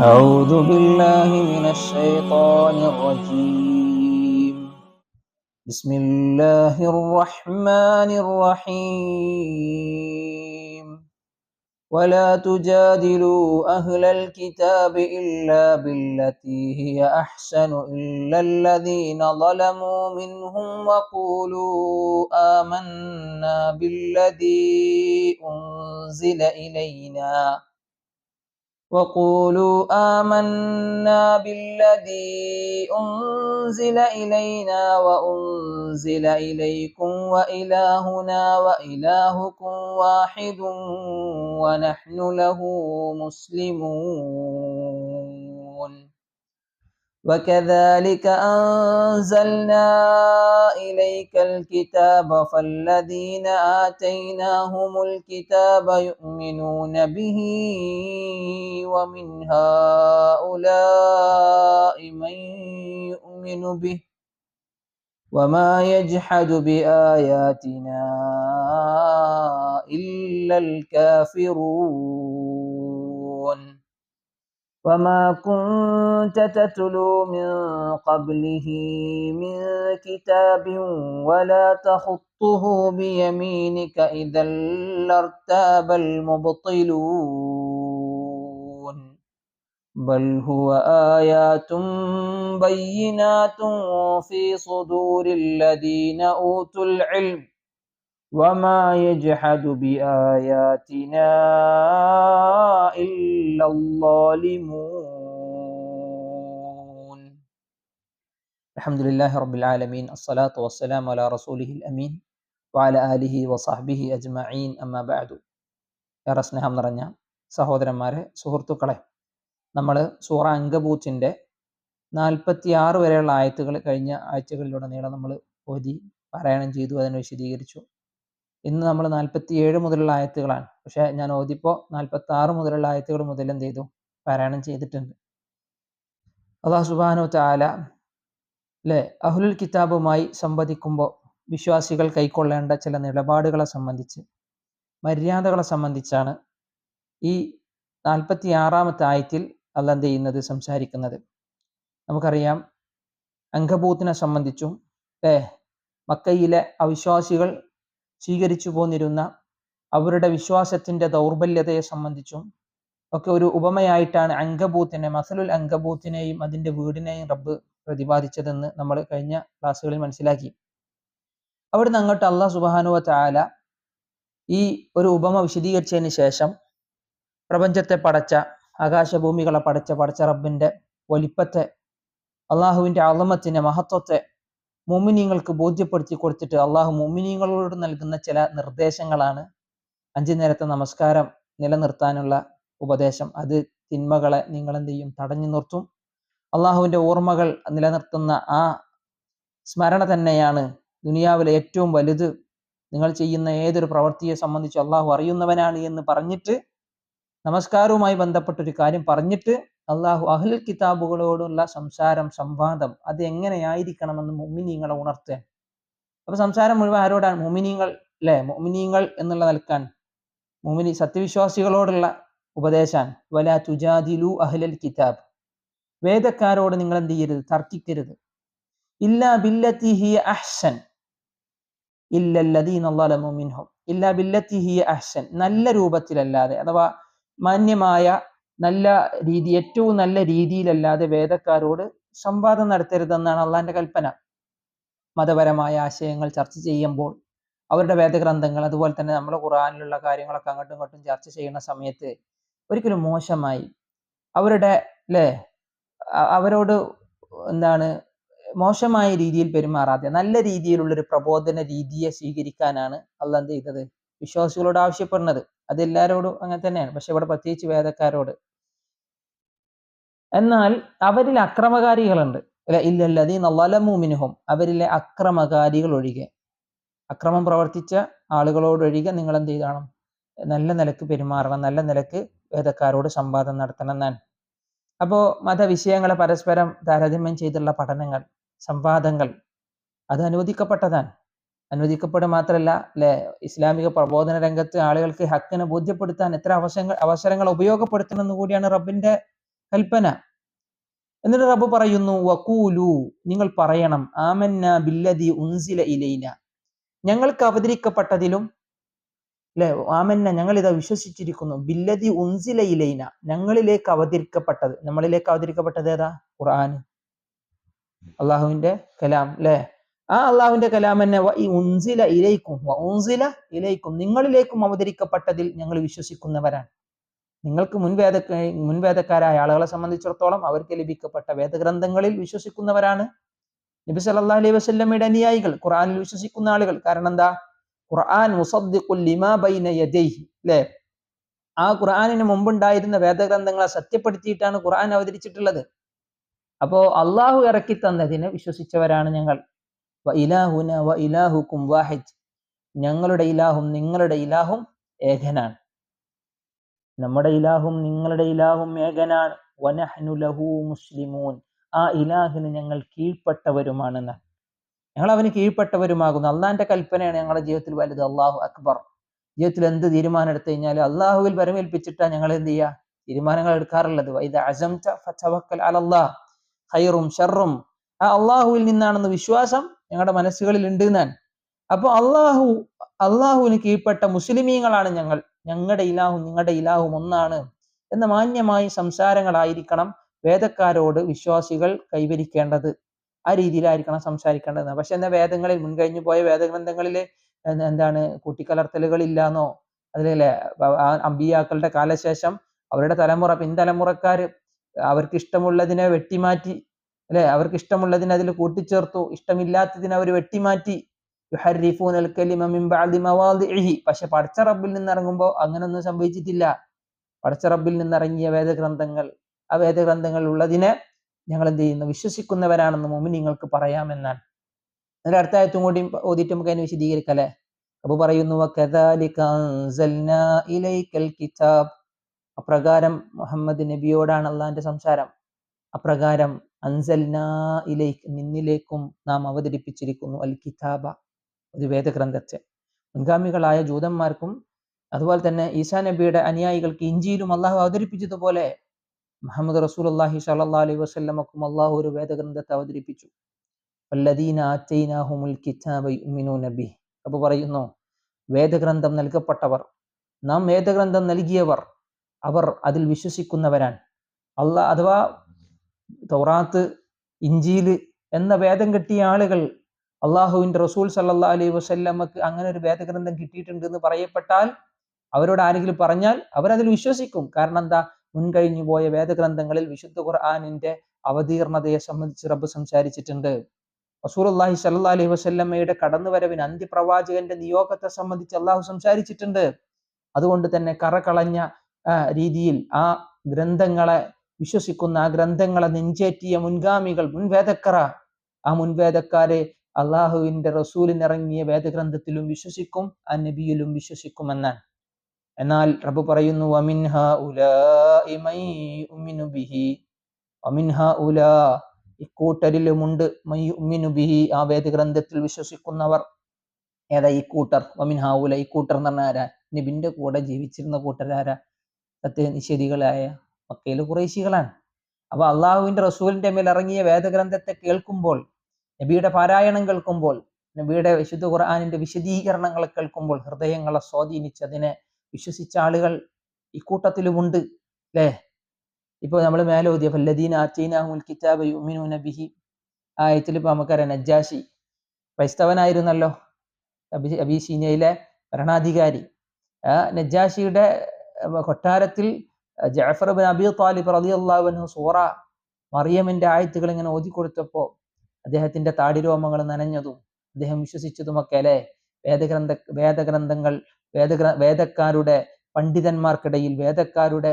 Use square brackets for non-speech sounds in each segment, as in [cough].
أعوذ بالله من الشيطان الرجيم. بسم الله الرحمن الرحيم. ولا تجادلوا أهل الكتاب إلا بالتي هي أحسن إلا الذين ظلموا منهم وقولوا آمنا بالذي أنزل إلينا. وقولوا آمنا بالذي أنزل إلينا وأنزل إليكم وإلهنا وإلهكم واحد ونحن له مسلمون. وكذلك أنزلنا إليك الكتاب فالذين آتيناهم الكتاب يؤمنون به ومن هؤلاء من يؤمن به وما يجحد بآياتنا إلا الكافرون. وما كنت تتلو من قبله من كتاب ولا تخطه بيمينك إذا لارتاب المبطلون بل هو آيات بينات في صدور الذين أوتوا العلم وما يجحد بآياتنا إلا الظالمون الحمد لله رب العالمين الصلاة والسلام على رسوله الأمين وعلى آله وصحبه أجمعين أما بعد ഏറെ സ്നേഹം നിറഞ്ഞ സഹോദരന്മാരെ സുഹൃത്തുക്കളെ നമ്മൾ സൂറ അങ്കബൂത്തിൻ്റെ നാൽപ്പത്തി ആറ് വരെയുള്ള ആയത്തുകൾ കഴിഞ്ഞ ആഴ്ചകളിലുടനീളം നമ്മൾ ഓതി പാരായണം ചെയ്തു അതിനെ വിശദീകരിച്ചു ഇന്ന് നമ്മൾ നാൽപ്പത്തി ഏഴ് മുതലുള്ള ആയത്തുകളാണ്. പക്ഷേ ഞാൻ ഓതിപ്പോ നാൽപ്പത്തി ആറ് മുതലുള്ള ആയത്തുകൾ മുതൽ എന്ത് ചെയ്തു? പാരായണം ചെയ്തിട്ടുണ്ട്. അള്ളാഹു സുബാനോ ചാല അല്ലെ അഹുലുൽ കിതാബുമായി സംവദിക്കുമ്പോൾ വിശ്വാസികൾ കൈക്കൊള്ളേണ്ട ചില നിലപാടുകളെ സംബന്ധിച്ച് മര്യാദകളെ സംബന്ധിച്ചാണ് ഈ നാൽപ്പത്തി ആറാമത്തെ ആയത്തിൽ അല്ല എന്ത് ചെയ്യുന്നത്? സംസാരിക്കുന്നത്. നമുക്കറിയാം അങ്കബൂത്തിനെ സംബന്ധിച്ചും അല്ലേ മക്കയിലെ അവിശ്വാസികൾ സ്വീകരിച്ചു പോന്നിരുന്ന അവരുടെ വിശ്വാസത്തിന്റെ ദൗർബല്യതയെ സംബന്ധിച്ചും ഒക്കെ ഒരു ഉപമയായിട്ടാണ് അങ്കബൂത്തിനെ മസലുൽ അങ്കബൂത്തിനെയും അതിന്റെ വീടിനെയും റബ്ബ് പ്രതിപാദിച്ചതെന്ന് നമ്മൾ കഴിഞ്ഞ ക്ലാസ്സുകളിൽ മനസ്സിലാക്കി. അവിടുന്ന് അങ്ങോട്ട് അള്ളാഹ് സുബാനുവ ചാല ഈ ഒരു ഉപമ വിശദീകരിച്ചതിന് ശേഷം പ്രപഞ്ചത്തെ പടച്ച ആകാശഭൂമികളെ പടച്ച പടച്ച റബ്ബിന്റെ വലിപ്പത്തെ അള്ളാഹുവിന്റെ അളമത്തിന്റെ മഹത്വത്തെ മുമിനീങ്ങൾക്ക് ബോധ്യപ്പെടുത്തി കൊടുത്തിട്ട് അള്ളാഹു മോമിനിയങ്ങളോട് നൽകുന്ന ചില നിർദ്ദേശങ്ങളാണ്. അഞ്ചു നേരത്തെ നമസ്കാരം നിലനിർത്താനുള്ള ഉപദേശം. അത് തിന്മകളെ നിങ്ങൾ എന്ത് ചെയ്യും? തടഞ്ഞു നിർത്തും. അള്ളാഹുവിന്റെ ഓർമ്മകൾ നിലനിർത്തുന്ന ആ സ്മരണ തന്നെയാണ് ദുനിയാവിലെ ഏറ്റവും വലുത്. നിങ്ങൾ ചെയ്യുന്ന ഏതൊരു പ്രവൃത്തിയെ സംബന്ധിച്ച് അള്ളാഹു അറിയുന്നവനാണ് എന്ന് പറഞ്ഞിട്ട് നമസ്കാരവുമായി ബന്ധപ്പെട്ടൊരു കാര്യം പറഞ്ഞിട്ട് അള്ളാഹു അഹ്ൽ കിതാബുകളോടുള്ള സംസാരം സംവാദം അത് എങ്ങനെയായിരിക്കണമെന്ന് മുമിനീങ്ങളെ ഉണർത്തുക. അപ്പൊ സംസാരം മുഴുവൻ ആരോടാണ്? മുമിനീങ്ങൾ അല്ലെ മുമിനീങ്ങൾ എന്നുള്ള നിൽക്കാൻ മുമിനി സത്യവിശ്വാസികളോടുള്ള ഉപദേശാൻ വല തുജാദിലു അഹ്ലൽ കിതാബ്. വേദക്കാരോട് നിങ്ങൾ എന്ത് ചെയ്യരുത്? തർക്കിക്കരുത്. ഇല്ലാ ബില്ലത്തി ഹിയ അഹ്സൻ. ഇല്ലല്ലദീന ളലമു മിൻഹും. ഇല്ലാ ബില്ലത്തി ഹിയ അഹ്സൻ. നല്ല രൂപത്തിലല്ലാതെ അഥവാ മാന്യമായ നല്ല രീതി ഏറ്റവും നല്ല രീതിയിലല്ലാതെ വേദക്കാരോട് സംവാദം നടത്തരുതെന്നാണ് അള്ളാന്റെ കൽപ്പന. മതപരമായ ആശയങ്ങൾ ചർച്ച ചെയ്യുമ്പോൾ അവരുടെ വേദഗ്രന്ഥങ്ങൾ അതുപോലെ തന്നെ നമ്മുടെ ഖുറാനിലുള്ള കാര്യങ്ങളൊക്കെ അങ്ങോട്ടും ഇങ്ങോട്ടും ചർച്ച ചെയ്യുന്ന സമയത്ത് ഒരിക്കലും മോശമായി അവരുടെ അല്ലേ? അവരോട് എന്താണ് മോശമായ രീതിയിൽ പെരുമാറാതെ നല്ല രീതിയിലുള്ള ഒരു പ്രബോധന രീതിയെ സ്വീകരിക്കാനാണ് അള്ളാഹ് എന്ത് ചെയ്തത്? വിശ്വാസികളോട് ആവശ്യപ്പെടുന്നത്. അത് എല്ലാവരോടും അങ്ങനെ തന്നെയാണ്. പക്ഷെ ഇവിടെ പ്രത്യേകിച്ച് വേദക്കാരോട് എന്നാൽ അവരിൽ അക്രമകാരികളുണ്ട്. ഇല്ലല്ലതീ നല്ലമൂമിനുഹും അവരിലെ അക്രമകാരികൾ ഒഴികെ. അക്രമം പ്രവർത്തിച്ച ആളുകളോടൊഴികെ നിങ്ങൾ എന്ത് ചെയ്യണം നല്ല നിലയ്ക്ക് പെരുമാറണം. നല്ല നിലയ്ക്ക് വേദക്കാരോട് സംവാദം നടത്തണം എന്നാൽ അപ്പോൾ മതവിഷയങ്ങളെ പരസ്പരം താരതമ്യം ചെയ്തുള്ള പഠനങ്ങൾ സംവാദങ്ങൾ അത് അനുവദിക്കപ്പെട്ടതാണ്. അനുവദിക്കപ്പെടുക മാത്രമല്ല അല്ലെ ഇസ്ലാമിക പ്രബോധന രംഗത്ത് ആളുകൾക്ക് ഹക്കിനെ ബോധ്യപ്പെടുത്താൻ എത്ര അവസരങ്ങൾ അവസരങ്ങൾ ഉപയോഗപ്പെടുത്തണം എന്ന് കൂടിയാണ് റബ്ബിന്റെ കൽപ്പന. എന്നിട്ട് റബ്ബ് പറയുന്നു വക്കൂലു നിങ്ങൾ പറയണം ആമന്ന ബില്ലതി ഉൻസില ഇലൈന. ഞങ്ങൾക്ക് അവതരിക്കപ്പെട്ടതിലും അല്ലെ ആമന്ന ഞങ്ങൾ ഇതാ വിശ്വസിച്ചിരിക്കുന്നു. ബില്ലതി ഉൻസില ഇലൈന ഞങ്ങളിലേക്ക് അവതരിക്കപ്പെട്ടത്. നമ്മളിലേക്ക് അവതരിക്കപ്പെട്ടത് ഏതാ? ഖുർആൻ. അള്ളാഹുവിന്റെ കലാം അല്ലെ ആ അള്ളാഹുവിന്റെ കലാം തന്നെ ഉൻസില ഇലൈക്കും ഉൻസില ഇലൈക്കും. നിങ്ങളിലേക്കും അവതരിക്കപ്പെട്ടതിൽ ഞങ്ങൾ വിശ്വസിക്കുന്നവരാണ്. നിങ്ങൾക്ക് മുൻവേദ മുൻവേദക്കാരായ ആളുകളെ സംബന്ധിച്ചിടത്തോളം അവർക്ക് ലഭിക്കപ്പെട്ട വേദഗ്രന്ഥങ്ങളിൽ വിശ്വസിക്കുന്നവരാണ്. നബി സല്ലാ അലൈഹി വസ്ല്ലമ്മയുടെ അനുയായികൾ ഖുർആനിൽ വിശ്വസിക്കുന്ന ആളുകൾ. കാരണം എന്താ? ഖുർആൻ അല്ലേ? ആ ഖുർആാനിന് മുമ്പുണ്ടായിരുന്ന വേദഗ്രന്ഥങ്ങളെ സത്യപ്പെടുത്തിയിട്ടാണ് ഖുർആൻ അവതരിച്ചിട്ടുള്ളത്. അപ്പോ അള്ളാഹു ഇറക്കി തന്നതിനെ വിശ്വസിച്ചവരാണ് ഞങ്ങൾ. വ ഇലാഹുന വ ഇലാഹുക്കും വാഹിദ്. ഞങ്ങളുടെ ഇലാഹും നിങ്ങളുടെ ഇലാഹും ഏകനാണ്. നമ്മുടെ ഇലാഹും നിങ്ങളുടെ ഇലാഹും ഏകനാണ്. വനഹ്നു ലഹു മുസ്ലിമൂൻ. ആ ഇലാഹിന് ഞങ്ങൾ കീഴ്പ്പെട്ടവരുമാണെന്ന്. ഞങ്ങൾ അവന് കീഴ്പ്പെട്ടവരുമാകുന്നു. അള്ളാഹിന്റെ കൽപ്പനയാണ് ഞങ്ങളുടെ ജീവിതത്തിൽ വലുത്. അള്ളാഹു അക്ബർ. ജീവിതത്തിൽ എന്ത് തീരുമാനം എടുത്തു കഴിഞ്ഞാൽ അള്ളാഹുവിൽ വരമേൽപ്പിച്ചിട്ടാ ഞങ്ങൾ എന്ത് ചെയ്യുക? തീരുമാനങ്ങൾ എടുക്കാറുള്ളത്. ഖൈറും ഷെറും ആ അള്ളാഹുവിൽ നിന്നാണെന്ന് വിശ്വാസം ഞങ്ങളുടെ മനസ്സുകളിൽ ഉണ്ട് ഞാൻ അപ്പൊ അള്ളാഹു അള്ളാഹുവിന് കീഴ്പ്പെട്ട മുസ്ലിമീങ്ങളാണ് ഞങ്ങൾ. ഞങ്ങളുടെ ഇലാഹും നിങ്ങളുടെ ഇലാഹും ഒന്നാണ് എന്ന മാന്യമായ സംസാരങ്ങളായിരിക്കണം വേദക്കാരോട് വിശ്വാസികൾ കൈവരിക്കേണ്ടത്. ആ രീതിയിലായിരിക്കണം സംസാരിക്കേണ്ടത് പക്ഷെ എന്നാ വേദങ്ങളിൽ മുൻകഴിഞ്ഞു പോയ വേദഗ്രന്ഥങ്ങളിൽ എന്ത- എന്താണ് കൂട്ടിക്കലർത്തലുകൾ ഇല്ലാന്നോ അതിലെ അമ്പിയാക്കളുടെ കാലശേഷം അവരുടെ തലമുറ പിൻതലമുറക്കാര് അവർക്ക് ഇഷ്ടമുള്ളതിനെ വെട്ടിമാറ്റി അല്ലെ? അവർക്ക് ഇഷ്ടമുള്ളതിനെ അതിൽ കൂട്ടിച്ചേർത്തു ഇഷ്ടമില്ലാത്തതിനെ അവർ വെട്ടിമാറ്റി യുഹർരിഫൂന അൽ കലിമ മിൻ ബഅദി മവാദിഇഹി. പക്ഷെ പടച്ച റബ്ബിൽ നിന്ന് ഇറങ്ങുമ്പോൾ അങ്ങനൊന്നും സംഭവിച്ചിട്ടില്ല. പടച്ച റബ്ബിൽ നിന്ന് ഇറങ്ങിയ വേദഗ്രന്ഥങ്ങൾ ആ വേദഗ്രന്ഥങ്ങൾ ഉള്ളതിനെ ഞങ്ങൾ എന്ത് ചെയ്യുന്നു? വിശ്വസിക്കുന്നവരാണെന്ന് മുമ്പ് നിങ്ങൾക്ക് പറയാമെന്നാണ്. അതിന്റെ അടുത്ത ആയത്തും കൂടി ഓതിയിട്ട് നമുക്ക് അതിനെ വിശദീകരിക്കല്ലേ അപ്പൊ പറയുന്നു കിതാബ്. അപ്രകാരം മുഹമ്മദ് നബിയോടാണ് അള്ളാന്റെ സംസാരം. അപ്രകാരം അൻസൽനാ ഇലൈക്ക് നിന്നിലേക്കും നാം അവതരിപ്പിച്ചിരിക്കുന്നു അൽ കിതാബ ഒരു വേദഗ്രന്ഥത്തെ. മുൻഗാമികളായ ജൂതന്മാർക്കും അതുപോലെ തന്നെ ഈസാ നബിയുടെ അനുയായികൾക്ക് ഇഞ്ചിയിലും അള്ളാഹു അവതരിപ്പിച്ചതുപോലെ മുഹമ്മദ് റസൂൽ അള്ളാഹി സല്ലാ അലൈഹി വസ്ല്ലമക്കും അള്ളാഹു ഒരു വേദഗ്രന്ഥത്തെ അവതരിപ്പിച്ചു. നബി അപ്പൊ പറയുന്നു വേദഗ്രന്ഥം നൽകപ്പെട്ടവർ നാം വേദഗ്രന്ഥം നൽകിയവർ അവർ അതിൽ വിശ്വസിക്കുന്നവരാണ്. അള്ളാഹ് അഥവാ തൗറാത്ത് ഇഞ്ചിയിൽ എന്ന വേദം കെട്ടിയ ആളുകൾ അള്ളാഹുവിന്റെ റസൂൽ സല്ലാ അലൈഹി വസല്ലമക്ക് അങ്ങനെ ഒരു വേദഗ്രന്ഥം കിട്ടിയിട്ടുണ്ട് എന്ന് പറയപ്പെട്ടാൽ അവരോട് ആരെങ്കിലും പറഞ്ഞാൽ അവരതിൽ വിശ്വസിക്കും. കാരണം എന്താ? മുൻകഴിഞ്ഞു പോയ വേദഗ്രന്ഥങ്ങളിൽ വിശുദ്ധ ഖുർആാനിന്റെ അവതീർണതയെ സംബന്ധിച്ച് റബ്ബ് സംസാരിച്ചിട്ടുണ്ട്. റസൂൽ അള്ളാഹി സല്ലാ അലൈഹി വസ്ല്ലമ്മയുടെ കടന്നുവരവിന് അന്ത്യപ്രവാചകന്റെ നിയോഗത്തെ സംബന്ധിച്ച് അള്ളാഹു സംസാരിച്ചിട്ടുണ്ട്. അതുകൊണ്ട് തന്നെ കറകളഞ്ഞ രീതിയിൽ ആ ഗ്രന്ഥങ്ങളെ വിശ്വസിക്കുന്ന ആ ഗ്രന്ഥങ്ങളെ നെഞ്ചേറ്റിയ മുൻഗാമികൾ മുൻവേദക്കറ ആ മുൻവേദക്കാരെ അള്ളാഹുവിന്റെ റസൂലിനിറങ്ങിയ വേദഗ്രന്ഥത്തിലും വിശ്വസിക്കും ആ നബിയിലും വിശ്വസിക്കുമെന്നാണ് എന്നാൽ റബ്ബ് പറയുന്നു അമിൻഹ ഉലാഇ മൻ യുഅ്മിനു ബിഹി. വമിൻഹ ഉലാ ഇക്കൂട്ടരിലുമുണ്ട് മൈ യുഅ്മിനു ബിഹി ആ വേദഗ്രന്ഥത്തിൽ വിശ്വസിക്കുന്നവർ. ഏതാ ഈ കൂട്ടർ? വമിൻഹ ഉല ഈ കൂട്ടർ എന്ന് പറഞ്ഞ ആരാ? നബിന്റെ കൂടെ ജീവിച്ചിരുന്ന കൂട്ടരാരാ സത്യനിഷേധികളായ മക്കയിലെ കുറേശികളാണ്. അപ്പൊ അള്ളാഹുവിന്റെ റസൂലിന്റെ മേൽ ഇറങ്ങിയ വേദഗ്രന്ഥത്തെ കേൾക്കുമ്പോൾ നബിയുടെ പാരായണം കേൾക്കുമ്പോൾ നബിയുടെ വിശുദ്ധ ഖുർആാനിന്റെ വിശദീകരണങ്ങൾ കേൾക്കുമ്പോൾ ഹൃദയങ്ങളെ സ്വാധീനിച്ചതിനെ വിശ്വസിച്ച ആളുകൾ ഇക്കൂട്ടത്തിലുമുണ്ട് അല്ലേ? ഇപ്പൊ നമ്മൾ മേലോദ്യ ഫല്ലദീന അച്ചീനാഹുൽ കിതാബ യുമിനൂന ബിഹി ആയത്തിൽ ഇപ്പൊ നമുക്കറിയാം നജ്ജാഷി ക്രൈസ്തവനായിരുന്നല്ലോ അബി ഭരണാധികാരി. ആ നജ്ജാഷിയുടെ കൊട്ടാരത്തിൽ ജാഫർ ബിൻ അബി താലിബ് റളിയല്ലാഹു അൻഹു സൂറ മറിയമിന്റെ ആയത്തുകൾ ഇങ്ങനെ ഓതിക്കൊടുത്തപ്പോ അദ്ദേഹത്തിന്റെ താടിരോമങ്ങൾ നനഞ്ഞതും അദ്ദേഹം വിശ്വസിച്ചതുമൊക്കെ അല്ലെ വേദഗ്രന്ഥ വേദഗ്രന്ഥങ്ങൾ വേദഗ്ര വേദക്കാരുടെ പണ്ഡിതന്മാർക്കിടയിൽ വേദക്കാരുടെ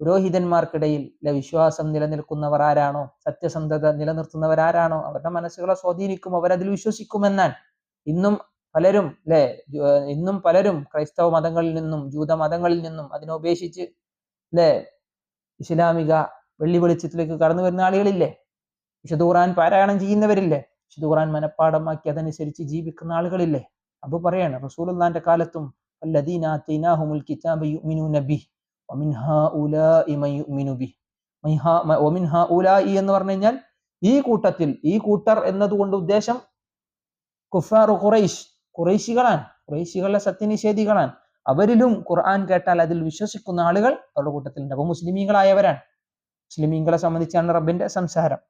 പുരോഹിതന്മാർക്കിടയിൽ വിശ്വാസം നിലനിൽക്കുന്നവർ ആരാണോ? സത്യസന്ധത നിലനിർത്തുന്നവരാരാണോ അവരുടെ മനസ്സുകളെ സ്വാധീനിക്കും അവരതിൽ വിശ്വസിക്കുമെന്നാൽ ഇന്നും പലരും അല്ലെ ഇന്നും പലരും ക്രൈസ്തവ മതങ്ങളിൽ നിന്നും ജൂത മതങ്ങളിൽ നിന്നും അതിനെ ഉപേക്ഷിച്ച് അല്ലെ ഇസ്ലാമിക വെള്ളി വെളിച്ചത്തിലേക്ക് കടന്നു വരുന്ന ആളുകളില്ലേ? വിശുദ്ധ ഖുറാൻ പാരായണം ചെയ്യുന്നവരില്ലേ? വിശുദ്ധ ഖുറാൻ മനഃപ്പാടമാക്കി അതനുസരിച്ച് ജീവിക്കുന്ന ആളുകളില്ലേ? അപ്പൊ പറയാണ് റസൂലുള്ളാന്റെ കാലത്തും എന്ന് പറഞ്ഞാൽ ഈ കൂട്ടത്തിൽ ഈ കൂട്ടർ എന്നതുകൊണ്ട് ഉദ്ദേശം കുഫാറു ഖുറൈഷ് ഖുറൈശികളാണ്. ഖുറൈശികളെ സത്യനിഷേധികളാണ്. അവരിലും ഖുർആൻ കേട്ടാൽ അതിൽ വിശ്വസിക്കുന്ന ആളുകൾ അവരുടെ കൂട്ടത്തിലുണ്ട്. അപ്പൊ മുസ്ലിമീങ്ങളായവരാണ്. മുസ്ലിമീങ്ങളെ സംബന്ധിച്ചാണ് റബ്ബിന്റെ സംസാരം.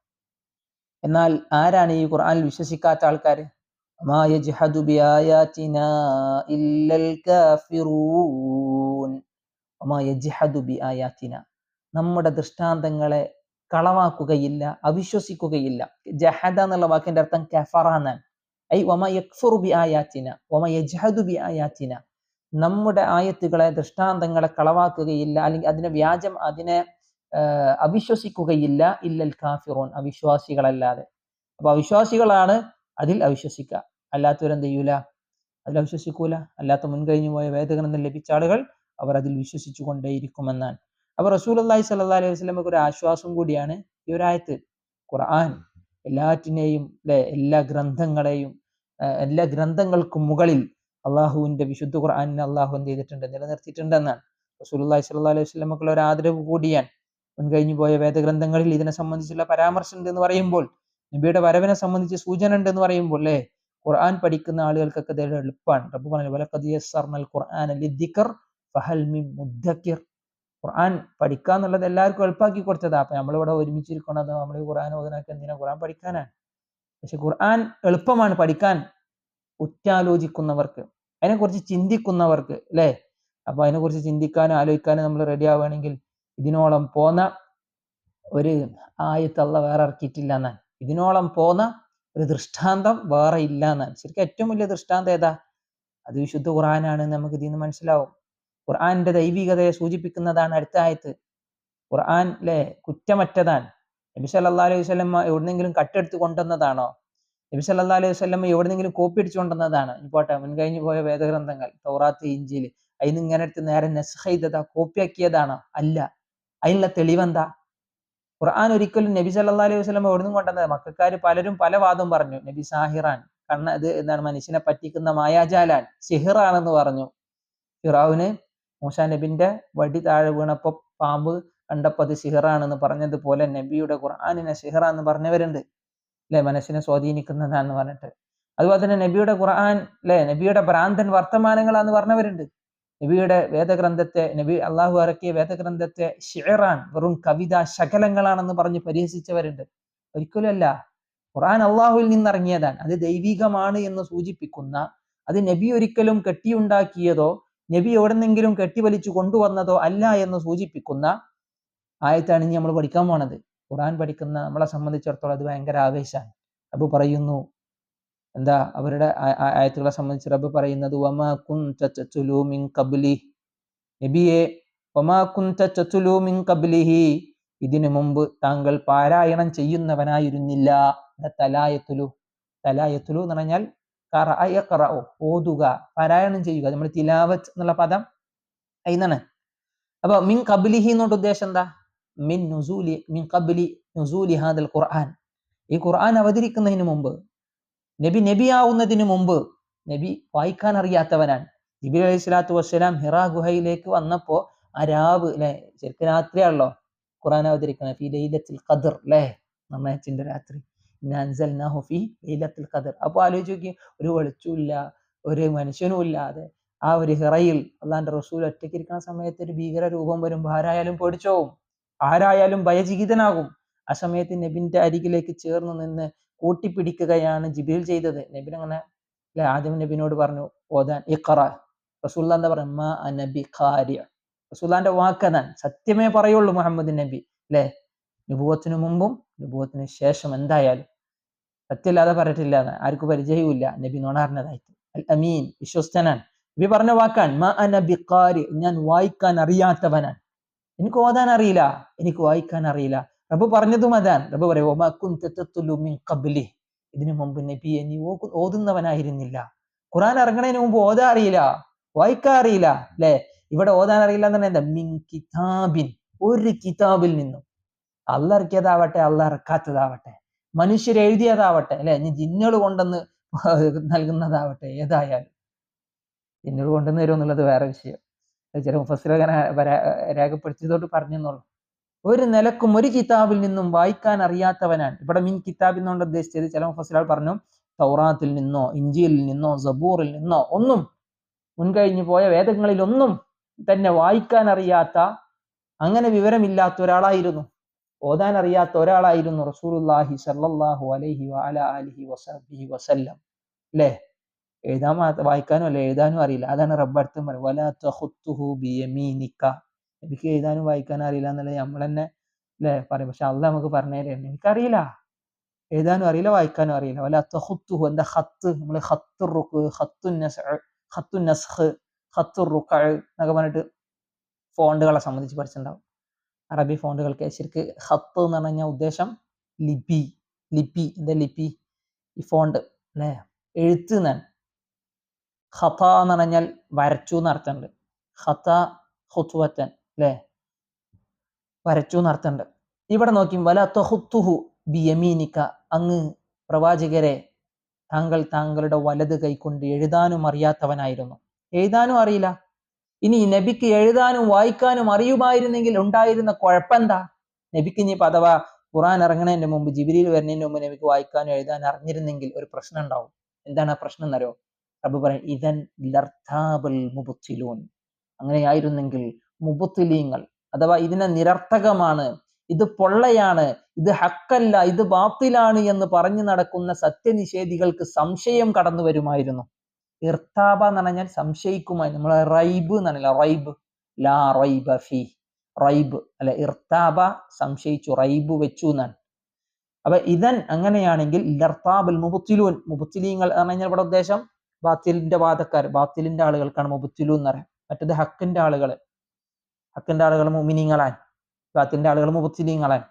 എന്നാൽ ആരാണ് ഈ ഖുർആൻ വിശ്വസിക്കാത്ത ആൾക്കാർ നമ്മുടെ ദൃഷ്ടാന്തങ്ങളെ കളവാക്കുകയില്ല അവിശ്വസിക്കുകയില്ല. ജഹദ എന്നുള്ള വാക്കിന്റെ അർത്ഥം കഫറാന്നാണ്. ഐ യക്ഫുറു യജ്ഹദു നമ്മുടെ ആയത്തുകളെ ദൃഷ്ടാന്തങ്ങളെ കളവാക്കുകയില്ല അല്ലെങ്കിൽ അതിനെ വ്യാജം അതിനെ അവിശ്വസിക്കുകയില്ല. ഇല്ലൽ കാഫിറോൻ. അവിശ്വാസികളല്ലാതെ. അപ്പൊ അവിശ്വാസികളാണ് അതിൽ അവിശ്വസിക്കുക അല്ലാത്തവരെന്ത് ചെയ്യൂല? അതിൽ അവിശ്വസിക്കൂല? അല്ലാത്ത മുൻകഴിഞ്ഞു പോയ വേദഗ്രന്ഥം ലഭിച്ച ആളുകൾ അവർ അതിൽ വിശ്വസിച്ചു കൊണ്ടേയിരിക്കുമെന്നാണ് അപ്പൊ റസൂൽ അള്ളാഹി സല്ലാ അലൈഹി വസ്ലമക്ക് ഒരു ആശ്വാസം കൂടിയാണ് ഈ ഒരായത്ത് ഖുർആൻ എല്ലാറ്റിനെയും അല്ലെ എല്ലാ ഗ്രന്ഥങ്ങളെയും എല്ലാ ഗ്രന്ഥങ്ങൾക്കും മുകളിൽ അള്ളാഹുവിന്റെ വിശുദ്ധ ഖുർആാനിനെ അള്ളാഹു എന്ത് ചെയ്തിട്ടുണ്ട്? നിലനിർത്തിയിട്ടുണ്ടെന്നാണ്. റസൂൽ അള്ളാഹി സല്ലാ അലൈഹി വസ്ലമക്കുള്ള ഒരു ആദരവ് കൂടിയാണ്. മുൻകഴിഞ്ഞു പോയ വേദഗ്രന്ഥങ്ങളിൽ ഇതിനെ സംബന്ധിച്ചുള്ള പരാമർശം എന്ന് പറയുമ്പോൾ നബിയുടെ വരവിനെ സംബന്ധിച്ച് സൂചന ഉണ്ട് എന്ന് പറയുമ്പോൾ അല്ലേ? ഖുർആൻ പഠിക്കുന്ന ആളുകൾക്കൊക്കെ ഇത് എളുപ്പമാണ് റബ്ബ് പറഞ്ഞു വലക്കദിയൽ ഖുർആൻ മുദ്ദക്കിർ. ഖുർആൻ പഠിക്കുക എന്നുള്ളത് എല്ലാവർക്കും എളുപ്പമാക്കി കൊടുത്തതാ. അപ്പൊ നമ്മളിവിടെ ഒരുമിച്ചിരിക്കണത് നമ്മൾ ഖുർആൻ ഓതനൊക്കെ എന്തിനാ? ഖുർആൻ പഠിക്കാനാണ്. പക്ഷെ ഖുർആൻ എളുപ്പമാണ് പഠിക്കാൻ ഉറ്റാലോചിക്കുന്നവർക്ക് അതിനെക്കുറിച്ച് ചിന്തിക്കുന്നവർക്ക് അല്ലേ? അപ്പൊ അതിനെക്കുറിച്ച് ചിന്തിക്കാനും ആലോചിക്കാനും നമ്മൾ റെഡി ആവുകയാണെങ്കിൽ ഇതിനോളം പോന്ന ഒരു ആയത്തള്ള വേറെ ഇറക്കിയിട്ടില്ല എന്നാണ് ഇതിനോളം പോന്ന ഒരു ദൃഷ്ടാന്തം വേറെ ഇല്ല എന്നാണ് ശരിക്കും ഏറ്റവും വലിയ ദൃഷ്ടാന്തം ഏതാ? അത് വിശുദ്ധ ഖുർആനാണ് നമുക്ക് ഇതിൽ നിന്ന് മനസ്സിലാവും. ഖുർആന്റെ ദൈവികതയെ സൂചിപ്പിക്കുന്നതാണ് അടുത്ത ആയത്ത്. ഖുർആാനിലെ കുറ്റമറ്റതാണ്. നബി സല്ലാ അലൈഹി വസ്ലം എവിടെന്നെങ്കിലും കട്ടെടുത്ത് കൊണ്ടുവന്നതാണോ? നബി സല്ലാ അലൈഹി വസ്ലം എവിടെന്നെങ്കിലും കോപ്പി അടിച്ചു കൊണ്ടുവന്നതാണ്? പോട്ടെ മുൻകഴിഞ്ഞു പോയ വേദഗ്രന്ഥങ്ങൾ തൗറാത്ത് ഇഞ്ചിൽ അതിന് ഇങ്ങനെ എടുത്ത് നേരെ നെസ്ഹൈദത കോപ്പിയാക്കിയതാണോ? അല്ല. അതിനുള്ള തെളിവെന്താ? ഖുർആൻ ഒരിക്കലും നബി സല്ലാ അലൈഹി വസ്ലം എവിടുന്നും കൊണ്ടുവന്നത് മക്കാർ പലരും പല വാദം പറഞ്ഞു. നബി സാഹിറാൻ കണ്ണ ഇത് എന്താണ് മനുഷ്യനെ പറ്റിക്കുന്ന മായാജാലാൻ സിഹിറാണെന്ന് പറഞ്ഞു. ഫിറാവിന് മൂസാ നബിന്റെ വടി താഴെ വീണപ്പോ പാമ്പ് കണ്ടപ്പോ അത് സിഹിറാണെന്ന് പറഞ്ഞതുപോലെ നബിയുടെ ഖുർആാനിനെ സിഹിറാന്ന് പറഞ്ഞവരുണ്ട്. അല്ലെ? മനസ്സിനെ സ്വാധീനിക്കുന്നതാന്ന് പറഞ്ഞിട്ട്. അതുപോലെ തന്നെ നബിയുടെ ഖുർആൻ അല്ലെ? നബിയുടെ ഭ്രാന്തൻ വർത്തമാനങ്ങളാന്ന് പറഞ്ഞവരുണ്ട്. നബിയുടെ വേദഗ്രന്ഥത്തെ നബി അള്ളാഹു ഇറക്കിയ വേദഗ്രന്ഥത്തെ ഷിറാൻ വെറും കവിത ശകലങ്ങളാണെന്ന് പറഞ്ഞ് പരിഹസിച്ചവരുണ്ട്. ഒരിക്കലുമല്ല. ഖുർആൻ അള്ളാഹുവിൽ നിന്നിറങ്ങിയതാണ്. അത് ദൈവികമാണ് എന്ന് സൂചിപ്പിക്കുന്ന അത് നബി ഒരിക്കലും കെട്ടിയുണ്ടാക്കിയതോ നബി എവിടെന്നെങ്കിലും കെട്ടിവലിച്ചു കൊണ്ടുവന്നതോ അല്ല എന്ന് സൂചിപ്പിക്കുന്ന ആയത്താണ് ഇനി നമ്മൾ പഠിക്കാൻ പോണത്. ഖുർആൻ പഠിക്കുന്ന നമ്മളെ സംബന്ധിച്ചിടത്തോളം അത് ഭയങ്കര ആവേശമാണ്. അബു പറയുന്നു എന്താ അവരുടെ ആയത്തുകളെ സംബന്ധിച്ച് റബ്ബ് പറയുന്നത് വമാ മിൻ വമാ മിൻ ഇതിനു മുമ്പ് താങ്കൾ പാരായണം ചെയ്യുന്നവനായിരുന്നില്ല. തലായത്തുലു? തലായത്തുലു എന്ന് പറഞ്ഞാൽ ഓതുക പാരായണം ചെയ്യുക. നമ്മൾ തിലാവത്ത് എന്നുള്ള പദം അതിന്നാണ് അപ്പൊ മിൻ കബിലിഹി എന്നോട് ഉദ്ദേശം എന്താ? മിൻ നുസൂലി മിൻ കബിലി നുസൂലി ഹാദൽ ഖുർആൻ. ഈ ഖുർആൻ അവതരിക്കുന്നതിന് മുമ്പ് നബി നബി ആവുന്നതിന് മുമ്പ് നബി വായിക്കാൻ അറിയാത്തവനാണ്. നബി അലൈഹി സ്വലാത്തു വസ്സലാം ഹിറാ ഗുഹയിലേക്ക് വന്നപ്പോ ആ രാവ് അല്ലെ ശരിക്കും രാത്രിയാണല്ലോ ഖുറാൻ അവതരിക്കണം. ഫി ലൈലത്തിൽ ഖദർ അല്ലേ നിർണയത്തിന്റെ രാത്രി. ഫി ലൈലത്തുൽ ഖദർ. അപ്പോൾ ആലോചിച്ച് നോക്കി ഒരു വെളിച്ചുമില്ല ഒരു മനുഷ്യനും ഇല്ലാതെ ആ ഒരു ഹിറയിൽ അള്ളാന്റെ റസൂൽ ഒറ്റയ്ക്ക് ഇരിക്കുന്ന സമയത്ത് ഒരു ഭീകര രൂപം വരുമ്പോൾ ആരായാലും പേടിച്ചോവും. ആരായാലും ഭയചികിതനാകും. ആ സമയത്ത് നബിന്റെ അരികിലേക്ക് ചേർന്ന് നിന്ന് കൂട്ടിപ്പിടിക്കുകയാണ് ജിബിൽ ചെയ്തത്. നബിൻ അങ്ങനെ അല്ലെ? ആദ്യം നബിനോട് പറഞ്ഞു ഓതാൻ ഇഖറ. റസൂല്ല എന്താ പറയുക? നബി ഖാരിയ റസൂല്ലാന്റെ വാക്കതാൻ സത്യമേ പറയുള്ളൂ മുഹമ്മദ് നബി അല്ലെ? നുപൂവത്തിന് മുമ്പും നുപൂവത്തിന് ശേഷം എന്തായാലും സത്യമില്ലാതെ പറഞ്ഞിട്ടില്ല ആർക്കും പരിചയവുമില്ല. നബി നോണാറിനതായിട്ട്. അൽ അമീൻ വിശ്വസ്തനാൻ നബി പറഞ്ഞ വാക്കാൻ മാ അനബി ഖാരി. ഞാൻ വായിക്കാൻ അറിയാത്തവനാണ്. എനിക്ക് ഓതാൻ അറിയില്ല. എനിക്ക് വായിക്കാൻ അറിയില്ല. റബ്ബ് പറഞ്ഞതും അതാണ്. റബ്ബ് പറയും ഇതിനു മുമ്പ് നബിയെ നീ ഓതുന്നവനായിരുന്നില്ല. ഖുറാൻ ഇറങ്ങണതിന് മുമ്പ് ഓതാ അറിയില്ല. വായിക്കാൻ അറിയില്ല അല്ലെ? ഇവിടെ ഓതാൻ അറിയില്ല എന്ന് പറഞ്ഞാൽ എന്താ? മിൻ കിതാബിൻ. ഒരു കിതാബിൽ നിന്നും. അല്ല ഇറക്കിയതാവട്ടെ അല്ല ഇറക്കാത്തതാവട്ടെ. മനുഷ്യർ എഴുതിയതാവട്ടെ അല്ലെ? ഇനി ജിന്നുകൾ കൊണ്ടെന്ന് [laughs] നൽകുന്നതാവട്ടെ ഏതായാലും. ജിന്നുകൾ കൊണ്ടുവന്ന് വരുമെന്നുള്ളത് വേറെ വിഷയം. ചില മുഫസിലങ്ങനെ രേഖപ്പെടുത്തിയതോട്ട് പറഞ്ഞെന്നുള്ളൂ ഒരു നിലക്കും ഒരു കിതാബിൽ നിന്നും വായിക്കാൻ അറിയാത്തവനാണ്. ഇവിടെ മീൻ കിതാബ് എന്നുകൊണ്ട് ഉദ്ദേശിച്ചത് ചില മുഫസിലാൾ പറഞ്ഞു തൗറാത്തിൽ നിന്നോ ഇഞ്ചിയിൽ നിന്നോ സബൂറിൽ നിന്നോ ഒന്നും മുൻകഴിഞ്ഞു പോയ വേദങ്ങളിൽ ഒന്നും തന്നെ വായിക്കാൻ അറിയാത്ത അങ്ങനെ വിവരമില്ലാത്ത ഒരാളായിരുന്നു. ഓതാൻ അറിയാത്ത ഒരാളായിരുന്നു റസൂലുള്ളാഹി സല്ലാഹു അലൈഹി വഅല വസഹ്ബിഹി വസല്ലം. അല്ലേ? എഴുതാൻ വായിക്കാനും അല്ല? എഴുതാനും അറിയില്ല. അതാണ് റബ്ബ് അടുത്തും എനിക്ക് എഴുതാനും വായിക്കാനും അറിയില്ല എന്നുള്ളത് നമ്മൾ തന്നെ അല്ലേ പറയും. പക്ഷെ അല്ല നമുക്ക് പറഞ്ഞു തരുന്നു എനിക്കറിയില്ല. എഴുതാനും അറിയില്ല വായിക്കാനും അറിയില്ല. വല്ല തഖുത്തുഹു എന്താ ഹത്ത് നമ്മൾ ഹത്ത് റുക്ക് ഹത്തു നസ് ഹത്തു നസ്ഖ് ഹത്തു റുക്അ എന്നൊക്കെ പറഞ്ഞിട്ട് ഫോണ്ടുകളെ സംബന്ധിച്ച് പഠിച്ചിട്ടുണ്ടാവും. അറബി ഫോണ്ടുകൾക്ക് ശരിക്ക് ഹത്ത് എന്ന് പറഞ്ഞു കഴിഞ്ഞാൽ ഉദ്ദേശം ലിപി ലിപി എന്താ ലിപി? ഈ ഫോണ്ട് അല്ലേ എഴുത്ത് എന്നാണ് ഹത്ത എന്ന് പറഞ്ഞാൽ വരച്ചു എന്ന് അർത്ഥമുണ്ട്. ഖത ഹുത്വത്തൻ. അല്ലേ വരച്ചു നടത്തണ്ട് ഇവിടെ നോക്കി വല തൊഹുത്തുഹു ബിയമീനിക്ക. അങ്ങ് പ്രവാചകരെ താങ്കൾ താങ്കളുടെ വലത് കൈകൊണ്ട് എഴുതാനും അറിയാത്തവനായിരുന്നു. എഴുതാനും അറിയില്ല. ഇനി നബിക്ക് എഴുതാനും വായിക്കാനും അറിയുമായിരുന്നെങ്കിൽ ഉണ്ടായിരുന്ന കുഴപ്പമെന്താ നബിക്ക് ഇനി അഥവാ ഖുറാൻ ഇറങ്ങുന്നതിന് മുമ്പ് ജിബിരിയിൽ വരുന്നതിന് മുമ്പ് നബിക്ക് വായിക്കാനും എഴുതാനും അറിഞ്ഞിരുന്നെങ്കിൽ ഒരു പ്രശ്നം ഉണ്ടാവും. എന്താണ് ആ പ്രശ്നം എന്നറിയോ? റബ്ബ് പറയും ഇതൻ ലർത്താബൽ മുബത്തിലൂൻ. അങ്ങനെയായിരുന്നെങ്കിൽ മുബത്തിലീങ്ങൾ അഥവാ ഇതിനെ നിരർത്ഥകമാണ് ഇത് പൊള്ളയാണ് ഇത് ഹക്കല്ല ഇത് ബാത്തിലാണ് എന്ന് പറഞ്ഞു നടക്കുന്ന സത്യനിഷേധികൾക്ക് സംശയം കടന്നു വരുമായിരുന്നു ഇർത്താബ എന്ന് പറഞ്ഞാൽ സംശയിക്കുമായി നമ്മൾ റൈബ് എന്നല്ല റൈബ് ലാ റൈബ ഫി റൈബ് അല്ല ഇർത്താബ സംശയിച്ചു റൈബ് വെച്ചു എന്നാണ്. അപ്പൊ ഇതൻ അങ്ങനെയാണെങ്കിൽ ഇർത്താബൽ മുബത്തിലൂൻ മുബത്തിലീങ്ങൾ എന്ന് പറഞ്ഞാൽ ഇവിടെ ഉദ്ദേശം ബാത്തിലിന്റെ വാദക്കാർ ബാത്തിലിന്റെ ആളുകൾക്കാണ് മുബത്തിലു എന്ന് പറയാം. മറ്റത് ഹക്കിന്റെ ആളുകൾ. ഹക്കിന്റെ ആളുകൾ മുമിനീങ്ങളാൻ ബാത്തിന്റെ ആളുകൾ മുബത്തിനിങ്ങളാൻ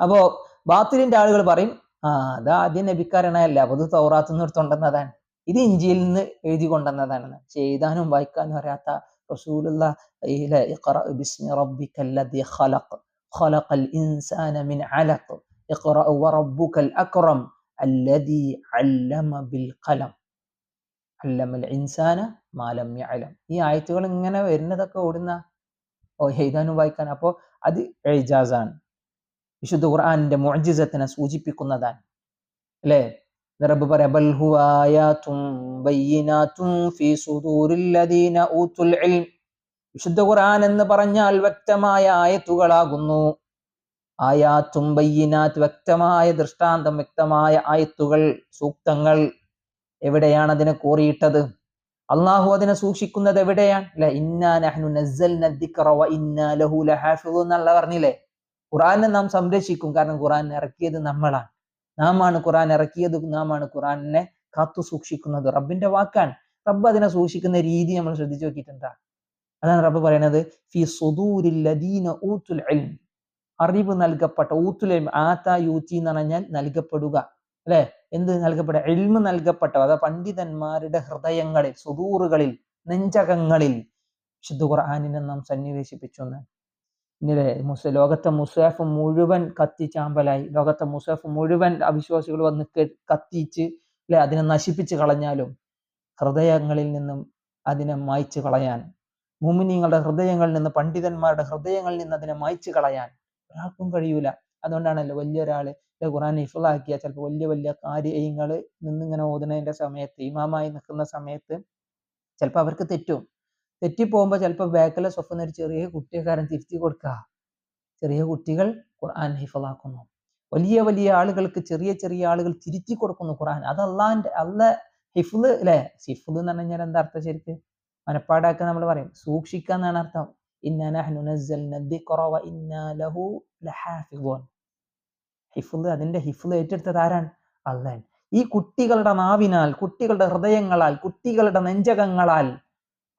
അപ്പോ ബാത്തിലിന്റെ ആളുകൾ പറയും ആ അത് ആദ്യം നബിക്കാരനായല്ല അപ്പൊ അത് തൗറാത്ത് നിന്ന് എടുത്തുകൊണ്ടെന്നതാണ് ഇത് ഇഞ്ചിയിൽ നിന്ന് എഴുതി കൊണ്ടുവന്നതാണെന്ന് ചെയ്താനും വായിക്കാനും അറിയാത്ത ഈ ആയത്തുകൾ ഇങ്ങനെ വരുന്നതൊക്കെ ഓടുന്ന എഴുതാനും വായിക്കാൻ അപ്പോൾ അത് എഴുജാസാണ് വിശുദ്ധ ഖുർആാനിന്റെ മോജിസത്തിനെ സൂചിപ്പിക്കുന്നതാണ്. അല്ലേ? റബ്ബ് പറയാ ബൽ ഹുവ ആയാതും ബയ്യിനാതും ഫീ സുദൂരിൽ ഊതുൽ ഇൽം. വിശുദ്ധ ഖുർആൻ എന്ന് പറഞ്ഞാൽ വ്യക്തമായ ആയത്തുകളാകുന്നു. ആയാത്തും ബയ്യനാത്ത് വ്യക്തമായ ദൃഷ്ടാന്തം വ്യക്തമായ ആയത്തുകൾ സൂക്തങ്ങൾ എവിടെയാണ് അതിനെ കോറിയിട്ടത്? അള്ളാഹു അതിനെ സൂക്ഷിക്കുന്നത് എവിടെയാണ്? അല്ലെ എന്നുള്ള പറഞ്ഞില്ലേ? ഖുറാനെ നാം സംരക്ഷിക്കും. കാരണം ഖുറാൻ ഇറക്കിയത് നമ്മളാണ്. നാം നാമാണ് ഖുറാൻ ഇറക്കിയത്. ആണ് ഖുറാനെ കാത്തു സൂക്ഷിക്കുന്നത്. റബ്ബിന്റെ വാക്കാണ്. റബ്ബ് അതിനെ സൂക്ഷിക്കുന്ന രീതി നമ്മൾ ശ്രദ്ധിച്ചു നോക്കിയിട്ടുണ്ടാ? അതാണ് റബ്ബ് പറയുന്നത്. ഫി സുദൂരില്ലദീന ഊത്തുൽ അറിവ് നൽകപ്പെട്ട ഊത്തുൽ ആത്ത യൂത്തി എന്ന് പറഞ്ഞാൽ നൽകപ്പെടുക. അല്ലെ? എന്ത് നൽകപ്പെട്ട എൽമ് നൽകപ്പെട്ട അതാ പണ്ഡിതന്മാരുടെ ഹൃദയങ്ങളിൽ സുദൂറുകളിൽ നെഞ്ചകങ്ങളിൽ. വിശുദ്ധ ഖുർആാനിനെ നാം സന്നിവേശിപ്പിച്ചു ഇന്നലെ മുസ ലോകത്തെ മുസാഫ് മുഴുവൻ കത്തിച്ചാമ്പലായി. ലോകത്തെ മുസാഫ് മുഴുവൻ അവിശ്വാസികൾ വന്ന് കത്തിച്ച് അല്ലെ അതിനെ നശിപ്പിച്ച് കളഞ്ഞാലും ഹൃദയങ്ങളിൽ നിന്നും അതിനെ മായ്ച്ചു കളയാൻ മുമിനിങ്ങളുടെ ഹൃദയങ്ങളിൽ നിന്ന് പണ്ഡിതന്മാരുടെ ഹൃദയങ്ങളിൽ നിന്ന് അതിനെ മായ്ച്ചു കളയാൻ ഒരാൾക്കും കഴിയൂല. അതുകൊണ്ടാണല്ലോ വലിയൊരാൾ ഖുറാൻ ഹിഫിളാക്കിയ ചിലപ്പോൾ വലിയ വലിയ കാര്യങ്ങൾ നിന്നിങ്ങനെ ഓതുന്നതിന്റെ സമയത്ത് ഇമാമായി നിൽക്കുന്ന സമയത്ത് ചിലപ്പോൾ അവർക്ക് തെറ്റും. തെറ്റിപ്പോകുമ്പോൾ ചിലപ്പോൾ ബാക്കിലെ സ്വപ്നം ഒരു ചെറിയ കുട്ടിയെക്കാരൻ തിരുത്തി കൊടുക്കുക ചെറിയ കുട്ടികൾ ഖുർആൻ ഹിഫിളാക്കുന്നു വലിയ വലിയ ആളുകൾക്ക് ചെറിയ ചെറിയ ആളുകൾ തിരുത്തി കൊടുക്കുന്നു ഖുർആൻ. അത് അള്ളാന്റെ അല്ല ഹിഫ്ല് അല്ലേ? ഹിഫ്ല് എന്ന് പറഞ്ഞു കഴിഞ്ഞാൽ എന്താ അർത്ഥം ശരിക്ക്? മനപ്പാടാക്കുക നമ്മൾ പറയും. സൂക്ഷിക്കുക എന്നാണ് അർത്ഥം. ഇന്നാ നഹ്നു നസ്സൽന വ ഇന്നാ ലഹു ഹിഫ്ല് അതിന്റെ ഹിഫ്ല് ഏറ്റെടുത്തത് ആരാണ്? അള്ളാൻ. ഈ കുട്ടികളുടെ നാവിനാൽ കുട്ടികളുടെ ഹൃദയങ്ങളാൽ കുട്ടികളുടെ നെഞ്ചകങ്ങളാൽ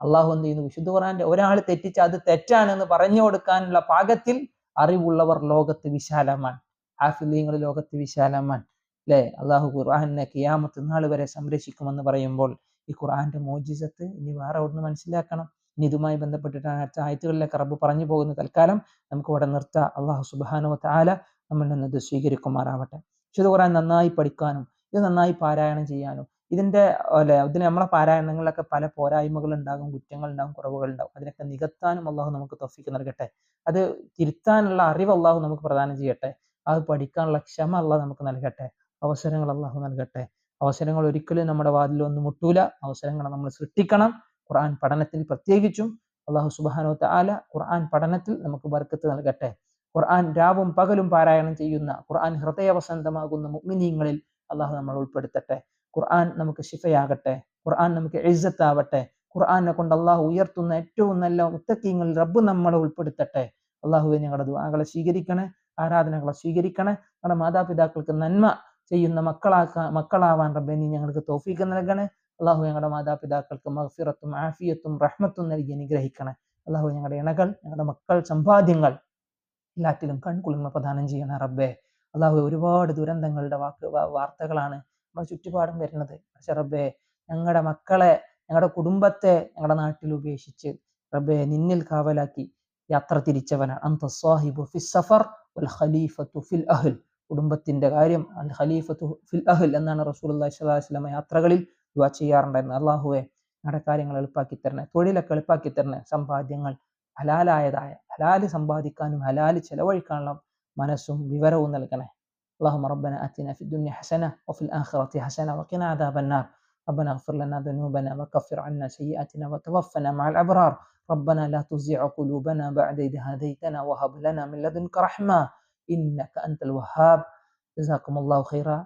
അള്ളാഹു എന്ത് ചെയ്യുന്നു? വിശുദ്ധ ഖുറാന്റെ ഒരാൾ തെറ്റിച്ച് അത് തെറ്റാണെന്ന് പറഞ്ഞു കൊടുക്കാനുള്ള പാകത്തിൽ അറിവുള്ളവർ ലോകത്ത് വിശാലമാണ്. ആഫിലീങ്ങൾ ലോകത്ത് വിശാലമാണ്. അല്ലേ അള്ളാഹു ഖുർആാനെ കിയാമത്ത് നാൾ വരെ സംരക്ഷിക്കുമെന്ന് പറയുമ്പോൾ ഈ ഖുർആന്റെ മോജിസത്ത് ഇനി വേറെ അവിടുന്ന് മനസ്സിലാക്കണം? ഇനി ഇതുമായി ബന്ധപ്പെട്ടിട്ടാണ് അടുത്ത ആയത്തുകളിലേക്ക് റബ്ബ് പറഞ്ഞു പോകുന്ന തൽക്കാലം നമുക്ക് ഇവിടെ നിർത്താം. അള്ളാഹു സുബാനോ താല നമ്മളിൽ നിന്ന് ഇത് സ്വീകരിക്കുമാറാവട്ടെ. വിശുദ്ധ ഖുർആൻ നന്നായി പഠിക്കാനും ഇത് നന്നായി പാരായണം ചെയ്യാനും ഇതിന്റെ അല്ലെ ഇതിന് നമ്മളെ പാരായണങ്ങളിലൊക്കെ പല പോരായ്മകൾ ഉണ്ടാകും കുറ്റങ്ങൾ ഉണ്ടാകും കുറവുകൾ ഉണ്ടാകും അതിനൊക്കെ നികത്താനും അള്ളാഹു നമുക്ക് തൊഫിക്ക് നൽകട്ടെ. അത് തിരുത്താനുള്ള അറിവ് അള്ളാഹു നമുക്ക് പ്രദാനം ചെയ്യട്ടെ. അത് പഠിക്കാനുള്ള ക്ഷമ അള്ളാഹ് നമുക്ക് നൽകട്ടെ. അവസരങ്ങൾ അള്ളാഹു നൽകട്ടെ. അവസരങ്ങൾ ഒരിക്കലും നമ്മുടെ വാതിൽ ഒന്നും മുട്ടൂല. അവസരങ്ങൾ നമ്മൾ സൃഷ്ടിക്കണം. ഖുർആൻ പഠനത്തിൽ പ്രത്യേകിച്ചും അള്ളാഹു സുബാനോ താല ഖുർആൻ പഠനത്തിൽ നമുക്ക് ബർക്കത്ത് നൽകട്ടെ. ഖുർആൻ രാവും പകലും പാരായണം ചെയ്യുന്ന ഖുർആൻ ഹൃദയവസന്തമാകുന്ന മുഗ്മിനീങ്ങളിൽ അള്ളാഹു നമ്മൾ ഉൾപ്പെടുത്തട്ടെ. ഖുർആൻ നമുക്ക് ശിഫയാകട്ടെ. ഖുർആൻ നമുക്ക് എഴുത്തത്താവട്ടെ ഖുർആനെ കൊണ്ട് അള്ളാഹു ഉയർത്തുന്ന ഏറ്റവും നല്ല മുത്തക്കീങ്ങളിൽ റബ്ബ് നമ്മളെ ഉൾപ്പെടുത്തട്ടെ. അള്ളാഹുവെ ഞങ്ങളുടെ ദുആകളെ സ്വീകരിക്കണേ ആരാധനകളെ സ്വീകരിക്കണേ ഞങ്ങളുടെ മാതാപിതാക്കൾക്ക് നന്മ ചെയ്യുന്ന മക്കളാക്കാ മക്കളാവാൻ റബ്ബെ നീ ഞങ്ങൾക്ക് തോഫീക്ക് നൽകണേ. അള്ളാഹു ഞങ്ങളുടെ മാതാപിതാക്കൾക്ക് മഹഫിറത്തും ആഫിയത്തും റഹ്മത്തും നൽകി അനുഗ്രഹിക്കണേ. അള്ളാഹു ഞങ്ങളുടെ ഇണകൾ ഞങ്ങളുടെ മക്കൾ സമ്പാദ്യങ്ങൾ എല്ലാറ്റിലും കൺകുളിർമ പ്രദാനം ചെയ്യണ റബ്ബെ. അള്ളാഹു ഒരുപാട് ദുരന്തങ്ങളുടെ വാക്ക് വാർത്തകളാണ് നമ്മുടെ ചുറ്റുപാടും വരുന്നത്. പക്ഷെ റബ്ബെ ഞങ്ങളുടെ മക്കളെ ഞങ്ങളുടെ കുടുംബത്തെ ഞങ്ങളുടെ നാട്ടിൽ ഉപേക്ഷിച്ച് റബ്ബെ നിന്നിൽ കാവലാക്കി യാത്ര തിരിച്ചവനാണ്. സാഹിബു വൽ ഫിൽ കുടുംബത്തിന്റെ കാര്യം അൽ ഫിൽ അഹ്ൽ എന്നാണ് റസൂൽ വസല്ലം യാത്രകളിൽ ദുആ ചെയ്യാറുണ്ടായിരുന്നു അള്ളാഹുവെ ഞങ്ങളുടെ കാര്യങ്ങൾ എളുപ്പാക്കി തരണേ തൊഴിലൊക്കെ എളുപ്പാക്കി തരണേ സമ്പാദ്യങ്ങൾ ഹലാലായതായ ഹലാല് സമ്പാദിക്കാനും ഹലാല് ചെലവഴിക്കാനുള്ള മനസ്സും വിവരവും നൽകണേ اللهم ربنا آتنا في الدنيا حسنة وفي الآخرة حسنة وقنا عذاب النار ربنا اغفر لنا ذنوبنا وكفر عنا سيئاتنا وتوفنا مع الأبرار ربنا لا تزغ قلوبنا بعد إذ هديتنا وهب لنا من لدنك رحمة إنك أنت الوهاب جزاكم الله خيرا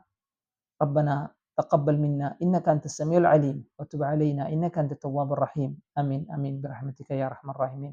ربنا تقبل منا إنك أنت السميع العليم وتب علينا إنك أنت التواب الرحيم آمين آمين برحمتك يا أرحم الراحمين